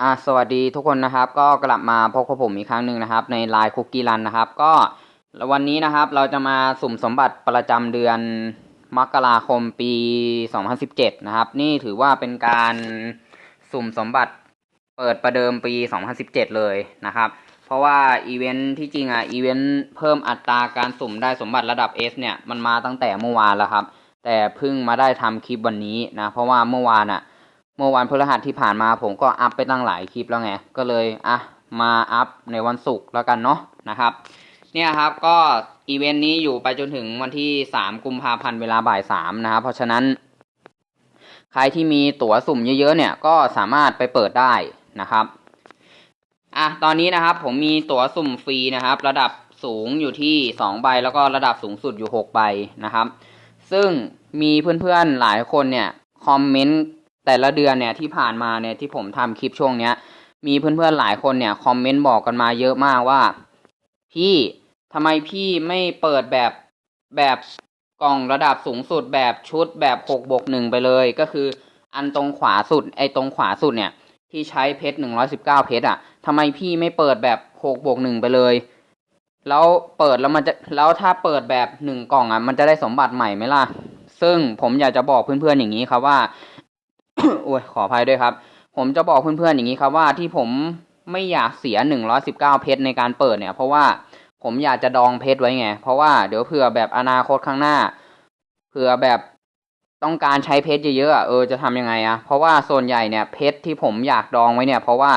อ่าสวัสดีทุกคนนะครับ ก็กลับมาพบกับผมอีกครั้งหนึ่งนะครับ ในไลน์คุกกี้รันนะครับ ก็วันนี้นะครับเราจะมาสุ่มสมบัติประจำเดือนมกราคมปี 2017 นะครับ นี่ถือว่าเป็นการสุ่มสมบัติเปิดประเดิมปี 2017 เลยนะครับ เพราะว่าอีเวนท์ที่จริงอะอีเวนต์เพิ่มอัตราการสุ่มได้สมบัติระดับ S เนี่ยมันมาตั้งแต่เมื่อวานแล้วครับ แต่เพิ่งมาได้ทำคลิปวันนี้นะเพราะว่าเมื่อวานอะ เมื่อวันพฤหัสที่ผ่านมาผมก็อัพไปตั้งหลายคลิปแล้วไง ก็เลยอะมาอัพในวันศุกร์แล้วกันเนาะนะครับ เนี่ยครับก็อีเวนต์นี้อยู่ไปจนถึงวันที่ 3 กุมภาพันธ์เวลาบ่าย3นะครับ เพราะฉะนั้น ใครที่มีตั๋วสุ่มเยอะๆเนี่ยก็สามารถไปเปิดได้นะครับอะตอนนี้นะครับผมมีตั๋วสุ่มฟรีนะครับ ระดับสูงอยู่ที่ 2 ใบแล้วก็ระดับสูงสุดอยู่ 6 ใบนะครับ ซึ่งมีเพื่อนๆหลายคนเนี่ยคอมเมนต์ แต่ละเดือนเนี่ยที่ผ่านมาเนี่ยที่ผมทำคลิปช่วงเนี้ย มีเพื่อนๆหลายคนเนี่ยคอมเมนต์บอกกันมาเยอะมากว่า พี่ทำไมพี่ไม่เปิดแบบแบบกล่องระดับสูงสุดแบบชุดแบบหกบวกหนึ่งไปเลย ก็คืออันตรงขวาสุดไอ้ตรงขวาสุดเนี่ย ที่ใช้เพชรหนึ่งร้อยสิบเก้าเพชรอะทำไมพี่ไม่เปิดแบบหกบวกหนึ่งไปเลย แล้วเปิดแล้วมันจะแล้วถ้าเปิดแบบหนึ่งกล่องอะมันจะได้สมบัติใหม่ไหมล่ะ ซึ่งผมอยากจะบอกเพื่อนๆอย่างนี้ครับว่า โอ้ยขออภัยด้วยครับ ผมจะบอกเพื่อนๆอย่างนี้ครับว่าที่ผมไม่อยากเสียหนึ่งร้อยสิบเก้าเพชรในการเปิดเนี่ย เพราะว่าผมอยากจะดองเพชรไว้ไง เพราะว่าเดี๋ยวเผื่อแบบอนาคตข้างหน้า เผื่อแบบต้องการใช้เพชรเยอะๆเออจะทำยังไงอะเพราะว่าส่วนใหญ่เนี่ยเพชรที่ผมอยากดองไว้เนี่ย เพราะว่า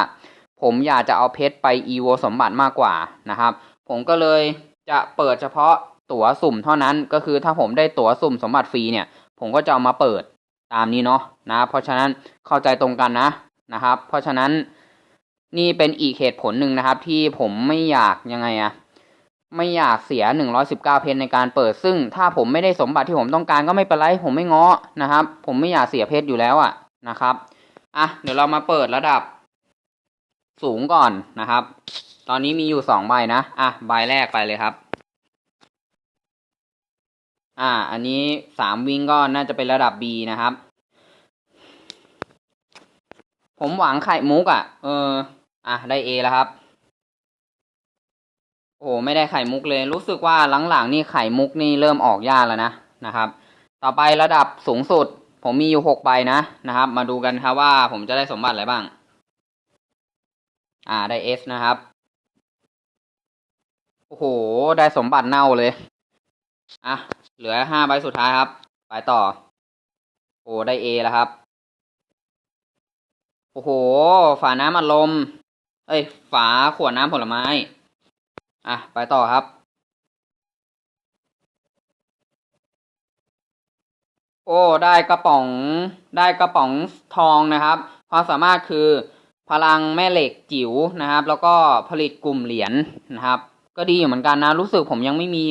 ผมอยากจะเอาเพชรไปอีโวสมบัติมากกว่านะครับ ผมก็เลยจะเปิดเฉพาะตั๋วสุ่มเท่านั้นก็คือถ้าผมได้ตั๋วสุ่มสมบัติฟรีเนี่ย ผมก็จะเอามาเปิด ตามนี้เนาะนะ เพราะฉะนั้นเข้าใจตรงกันนะนะครับ เพราะฉะนั้นนี่เป็นอีกเหตุผลหนึ่งนะครับ ที่ผมไม่อยากยังไงอะไม่อยากเสียหนึ่งร้อยสิบเก้าเพชรในการเปิด ซึ่งถ้าผมไม่ได้สมบัติที่ผมต้องการก็ไม่เป็นไร ผมไม่ง้อนะครับ ผมไม่อยากเสียเพชรอยู่แล้วอะนะครับอะเดี๋ยวเรามาเปิดระดับ สูงก่อนนะครับ ตอนนี้มีอยู่สองใบนะอะใบแรกไปเลยครับ อ่า อันนี้สามวิ่งก็น่าจะเป็นระดับ B นะครับ ผมหวังไข่มุกอะ่ะ เออ อะ ได้ A แล้วครับ โอ้ไม่ได้ไข่มุกเลย รู้สึกว่าหลังๆนี่ไข่มุกนี่เริ่มออกยากแล้วนะนะครับ ต่อไประดับสูงสุด ผมมีอยู่หกใบนะนะครับ มาดูกันครับว่าผมจะได้สมบัติอะไรบ้าง อ่าได้ S นะครับ โอ้โห ได้สมบัติเน่าเลย อะ เหลือห้าใบสุดท้ายครับ ไปต่อ โอ้ได้ A แล้วครับ โอ้โห ฝาน้ำอัดลม เอ้ย ฝาขวดน้ำผลไม้ อะ ไปต่อครับ โอ้ ได้กระป๋อง ได้กระป๋องทองนะครับ ความสามารถคือพลังแม่เหล็กจิ๋วนะครับ แล้วก็ผลิตกลุ่มเหรียญนะครับ ก็ดีอยู่เหมือนกันนะ รู้สึกผมยังไม่มี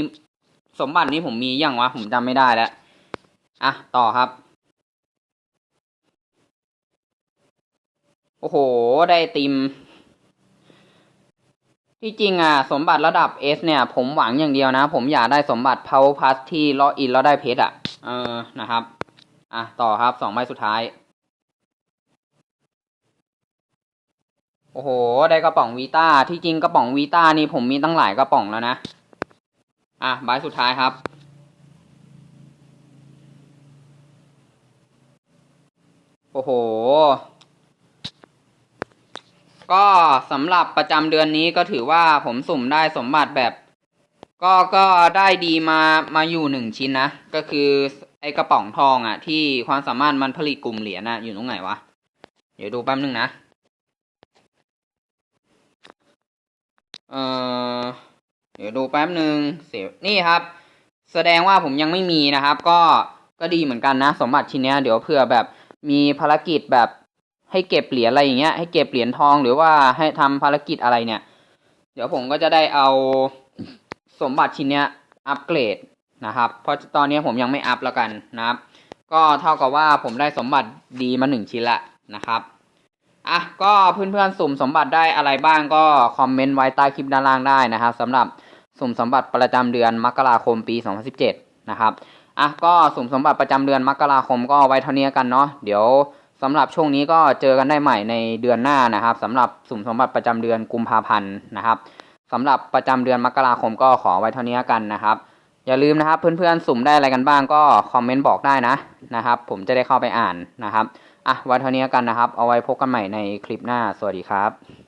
สมบัตินี้ผมมีอย่างวะ ผมจำไม่ได้แล้ว อะ ต่อครับ โอ้โห ได้ติม ที่จริงอะ สมบัติระดับ S เนี่ย ผมหวังอย่างเดียวนะ ผมอยากได้สมบัติ Power Plus ที่ล็อกอินแล้วได้เพชรอะ เออ นะครับ อะ ต่อครับ สองใบสุดท้าย โอ้โห ได้กระป๋องวีต้า ที่จริงกระป๋องวีต้านี่ผมมีตั้งหลายกระป๋องแล้วนะ อะ ใบสุดท้ายครับโอ้โห ก็สำหรับประจำเดือนนี้ก็ถือว่าผมสุ่มได้สมบัติแบบ ก็ก็ได้ดีมามาอยู่หนึ่งชิ้นนะ ก็คือไอกระป๋องทองอะ่ะ ที่ความสามารถมันผลิตกลุ่มเหรียญอะอยู่ตรงไหนวะ เดี๋ยวดูแป๊บนึงนะ เออเดี๋ยวดูแป๊บนึงเสียนี่ครับ แสดงว่าผมยังไม่มีนะครับ ก็ก็ดีเหมือนกันนะ สมบัติชิ้นนี้เดี๋ยวเผื่อแบบมีภารกิจแบบ ให้เก็บเหรียญอะไรอย่างเงี้ยให้เก็บเหรียญทองหรือว่าให้ทำภารกิจอะไรเนี่ย เดี๋ยวผมก็จะได้เอาสมบัติชิ้นเนี้ยอัปเกรดนะครับ เพราะตอนนี้ผมยังไม่อัพแล้วกันนะครับ ก็เท่ากับว่าผมได้สมบัติดีมาหนึ่งชิ้นละนะครับอะก็เพื่อนๆสุ่มสมบัติได้อะไรบ้างก็คอมเมนต์ไว้ใต้คลิปด้านล่างได้นะครับสำหรับสุ่มสมบัติประจำเดือนมกราคมปี 2017 นะครับอะก็สุ่มสมบัติประจำเดือนมกราคมก็ไว้เท่านี้กันเนาะเดี๋ยว สำหรับช่วงนี้ก็เจอกันได้ใหม่ในเดือนหน้านะครับสำหรับสุ่มสมบัติประจำเดือนกุมภาพันธ์นะครับสำหรับประจำเดือนมกราคมก็ขอไว้เท่านี้กันนะครับ อย่าลืมนะครับเพื่อนๆสุ่มได้อะไรกันบ้างก็คอมเมนต์บอกได้นะนะครับ ผมจะได้เข้าไปอ่านนะครับอะไว้เท่านี้กันนะครับ เอาไว้พบกันใหม่ในคลิปหน้าสวัสดีครับ